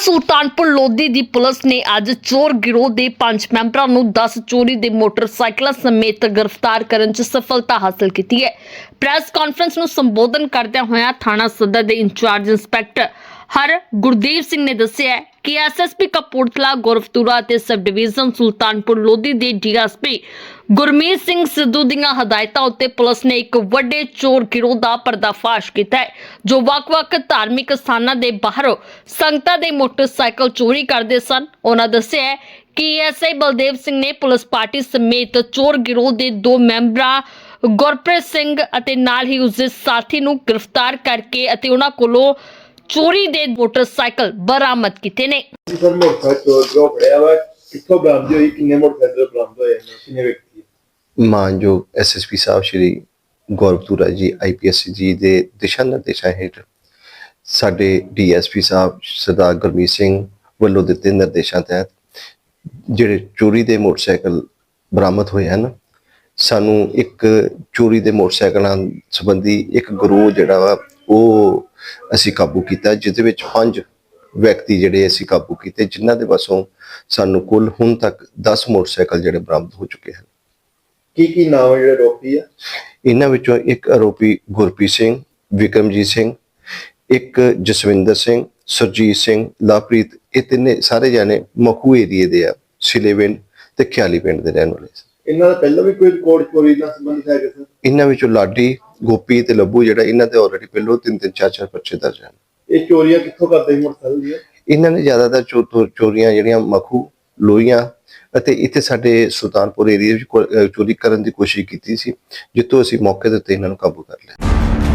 ਸੁਲਤਾਨਪੁਰ ਲੋਧੀ ਦੀ police ਨੇ ਅੱਜ ਚੋਰ ਗਿਰੋਹ ਦੇ ਪੰਜ ਮੈਂਬਰਾਂ ਨੂੰ 10 ਚੋਰੀ ਦੇ ਮੋਟਰਸਾਈਕਲਾਂ ਸਮੇਤ ਗ੍ਰਿਫਤਾਰ ਕਰਨ 'ਚ ਸਫਲਤਾ ਹਾਸਲ ਕੀਤੀ ਹੈ। ਪ੍ਰੈਸ ਕਾਨਫਰੰਸ ਨੂੰ ਸੰਬੋਧਨ ਕਰਦਿਆਂ ਹੋਇਆ ਥਾਣਾ ਸਦਰ ਦੇ ਇੰਚਾਰਜ ਇੰਸਪੈਕਟਰ ਹਰ ਗੁਰਦੀਪ ਸਿੰਘ ਨੇ ਦੱਸਿਆ ਹੈ ਕਿ ਐਸਐਸਪੀ ਕਪੂਰਥਲਾ ਗੁਰਫਤੂਰਾ ਅਤੇ ਸਬ ਡਿਵੀਜ਼ਨ ਸੁਲਤਾਨਪੁਰ ਲੋਧੀ ਦੇ ਡੀਐਸਪੀ ਗੁਰਮੀਤ ਸਿੰਘ ਸਿੱਧੂ ਦੀਆਂ ਹਦਾਇਤਾਂ ਉੱਤੇ ਪੁਲਿਸ ਨੇ ਇੱਕ ਵੱਡੇ ਚੋਰ ਗਿਰੋਹ ਦਾ ਪਰਦਾਫਾਸ਼ ਕੀਤਾ ਹੈ, ਜੋ ਵੱਖ-ਵੱਖ ਧਾਰਮਿਕ ਸਥਾਨਾਂ ਦੇ ਬਾਹਰੋਂ ਸੰਗਤਾਂ ਦੇ ਮੋਟਰਸਾਈਕਲ ਚੋਰੀ ਕਰਦੇ ਸਨ। ਉਹਨਾਂ ਦੱਸਿਆ ਹੈ ਕਿ ਐਸਆਈ ਬਲਦੇਵ ਸਿੰਘ ਨੇ ਪੁਲਿਸ ਪਾਰਟੀ ਸਮੇਤ ਚੋਰ ਗਿਰੋਹ ਦੇ ਦੋ ਮੈਂਬਰਾਂ, ਗੁਰਪ੍ਰੀਤ ਸਿੰਘ ਅਤੇ ਨਾਲ ਹੀ ਉਸਦੇ ਸਾਥੀ ਨੂੰ ਗ੍ਰਿਫਤਾਰ ਕਰਕੇ ਅਤੇ ਉਹਨਾਂ ਕੋਲੋਂ ਚੋਰੀ ਦੇ ਮੋਟਰਸਾਈਕਲ ਬਰਾਮਦ ਕੀਤੇ ਨੇ। ਸਰ ਮੋਟਰਸਾਈਕਲ ਜੋ ਫੜਿਆ ਵਾ ਕਿੱਥੋਂ ਬਰਾਮਦ ਹੋਈ ਕਿੰਨੇ ਮੋਟਰਸਾਈਕਲ ਬਰਾਮਦ ਹੋਏ ਨੇ ਕਿੰਨੇ ਵਿਅਕਤੀ ਮਾਨਯੋਗ ਐਸਐਸਪੀ ਸਾਹਿਬ ਸ਼੍ਰੀ ਗੌਰਵਪੁਰਾ ਜੀ ਆਈਪੀਐਸ ਜੀ ਦੇ ਦਿਸ਼ਾ ਨਿਰਦੇਸ਼ਾਂ ਹੇਠ ਸਾਡੇ ਡੀਐਸਪੀ ਸਾਹਿਬ ਸਰਦਾਰ ਗੁਰਮੀਤ ਸਿੰਘ ਵੱਲੋਂ ਦਿੱਤੇ ਨਿਰਦੇਸ਼ਾਂ ਤਹਿਤ ਜਿਹੜੇ ਚੋਰੀ ਦੇ ਮੋਟਰਸਾਈਕਲ ਬਰਾਮਦ ਹੋਏ ਹਨ ਸਾਨੂੰ ਇੱਕ ਚੋਰੀ ਦੇ ਮੋਟਰਸਾਈਕਲਾਂ ਸੰਬੰਧੀ ਇੱਕ ਗਰੋਹ ਜਿਹੜਾ ਵਾ ਉਹ ਅਸੀਂ ਕਾਬੂ ਕੀਤਾ ਜਿਹਦੇ ਵਿੱਚ ਪੰਜ ਵਿਅਕਤੀ ਜਿਹੜੇ ਅਸੀਂ ਕਾਬੂ ਕੀਤੇ ਜਿਨ੍ਹਾਂ ਦੇ ਵੱਸੋਂ ਸਾਨੂੰ ਕੁੱਲ ਹੁਣ ਤੱਕ 10 ਮੋਟਰਸਾਈਕਲ ਜਿਹੜੇ ਬਰਾਮਦ ਹੋ ਚੁੱਕੇ ਹਨ। ਕੀ ਕੀ ਨਾਮ ਜਿਹੜੇ ਰੋਪੀ ਆ? ਇਹਨਾਂ ਵਿੱਚੋਂ ਇੱਕ ਆਰੋਪੀ ਗੁਰਪ੍ਰੀਤ ਸਿੰਘ ਵਿਕਰਮਜੀਤ ਸਿੰਘ ਇੱਕ ਜਸਵਿੰਦਰ ਸਿੰਘ ਸੁਰਜੀਤ ਸਿੰਘ ਲਵਪ੍ਰੀਤ ਇਹ ਤਿੰਨੇ ਸਾਰੇ ਜਾਣੇ ਮਖੂ ਏਰੀਏ ਦੇ ਆ ਸਿਲੇਵਿੰਡ ਤੇ ਖਿਆਲੀ ਪਿੰਡ ਦੇ ਰਹਿਣ ਵਾਲੇ ਇਹਨਾਂ ਦਾ ਪਹਿਲਾਂ ਵੀ ਕੋਈ ਰਿਕਾਰਡ ਚੋਰੀ ਨਾਲ ਸੰਬੰਧਿਤ ਹੈ ਸਰ? ਇਹਨਾਂ ਵਿੱਚੋਂ ਲਾਡੀ ਗੋਪੀ ਤੇ ਲੱਭੂ ਜਿਹੜਾ ਇਹਨਾਂ ਦੇ ਆਲਰੇਡੀ ਪਹਿਲੋਂ ਤਿੰਨ ਤਿੰਨ ਚਾਰ ਚਾਰ ਪਰਚੇ ਦਰਜ ਹਨ। ਇਹ ਚੋਰੀਆਂ ਕਿੱਥੋਂ ਕਰਦੇ ਸੀ ਮੋਟਰਸਾਈਕਲ ਦੀਆਂ? ਇਹਨਾਂ ਨੇ ਜ਼ਿਆਦਾਤਰ ਚੋਰੀਆਂ ਜਿਹੜੀਆਂ ਮਖੂ ਲੋਹੀਆਂ ਅਤੇ ਇੱਥੇ ਸਾਡੇ ਸੁਲਤਾਨਪੁਰ ਏਰੀਆ ਵਿੱਚ ਚੋਰੀ ਕਰਨ ਦੀ ਕੋਸ਼ਿਸ਼ ਕੀਤੀ ਸੀ ਜਿੱਥੋਂ ਅਸੀਂ ਮੌਕੇ ਦੇ ਉੱਤੇ ਇਹਨਾਂ ਨੂੰ ਕਾਬੂ ਕਰ ਲਿਆ।